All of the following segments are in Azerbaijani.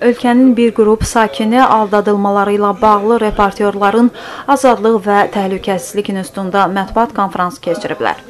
Ölkənin bir qrup sakini aldadılmaları ilə bağlı reportyorların Azadlıq və Təhlükəsizlik İnstitutunda mətbuat konfransı keçiriblər.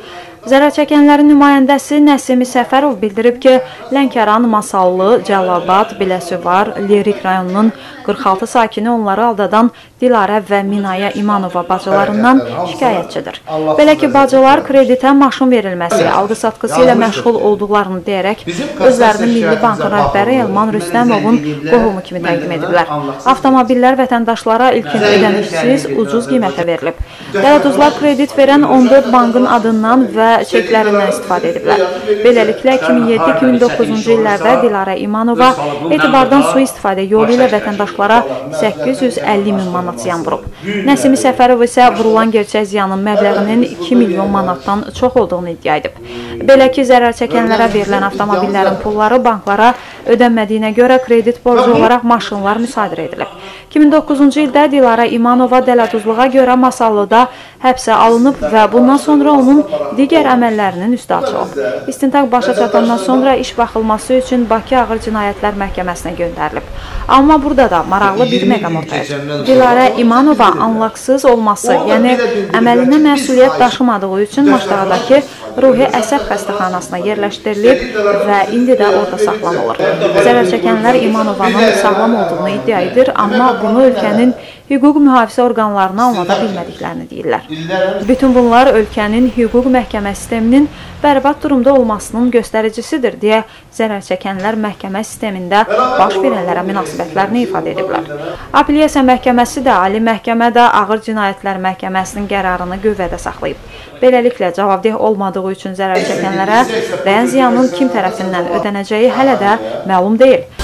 Zərər çəkənlərin nümayəndəsi Nəsimi Səfərov bildirib ki, Lənkəran, Masallı, Cəlilabad, Biləsuvar, Lerik rayonunun 46 sakini onları aldadan Dilarə və Minaya İmanova bacılarından şikayətçidir. Belə ki, bacılar kreditə maşın verilməsi, alqı-satqısı ilə məşğul olduqlarını deyərək özlərini Milli Bankın rəhbəri Elman Rüstəmovun qohumu kimi təqdim ediblər. Avtomobillər vətəndaşlara ilkin ödənişsiz ucuz qiymətə verilib. Dələduzlar kredit verən 14 bankın adından və çeklərindən istifadə ediblər. Beləliklə 2007-2009-cu illərdə Dilarə İmanova etibardan sui-istifadə yolu ilə vətəndaşlara 850 min manat ziyan vurub. Nəsimi Səfərov isə vurulan gerçək ziyanın məbləğinin 2 milyon manatdan çox olduğunu iddia edib. Belə ki, zərər çəkənlərə verilən avtomobillərin pulları banklara ödənmədiyinə görə kredit borcu olaraq maşınlar müsadirə edilib. 2009-cu ildə Dilara İmanova dələduzluğa görə Masallıda həbsə alınıb və bundan sonra onun digər əməllərinin üstü açılıb. İstintaq başa çatandan sonra iş baxılması üçün Bakı Ağır Cinayətlər Məhkəməsinə göndərilib. Amma burada da maraqlı bir məqam ortaya çıxır. Dilara İmanova anlaqsız olması, yəni əməlinə məsuliyyət daşımadığı üçün Maşdağdakı ruhi əsəb xəstəxanasına yerləşdirilib və indi də orada saxlanılır. Zərər çəkənlər İmanovanın sağlam olduğunu iddia edir, amma bunu ölkənin hüquq mühafizə orqanlarına anlada bilmədiklərini deyirlər. Bütün bunlar ölkənin hüquq məhkəmə sisteminin bərbad durumda olmasının göstəricisidir deyə zərər çəkənlər məhkəmə sistemində baş verənlərə münasibətlərini ifadə ediblər. Apellyasiya məhkəməsi də, Ali Məhkəmə də Ağır Cinayətlər Məhkəməsinin qərarını qüvvədə saxlayıb. Beləliklə, cavabdeh olmadığı üçün zərər çəkənlərə dəyən ziyanın kim tərəfindən ödənəcəyi hələ də məlum deyil.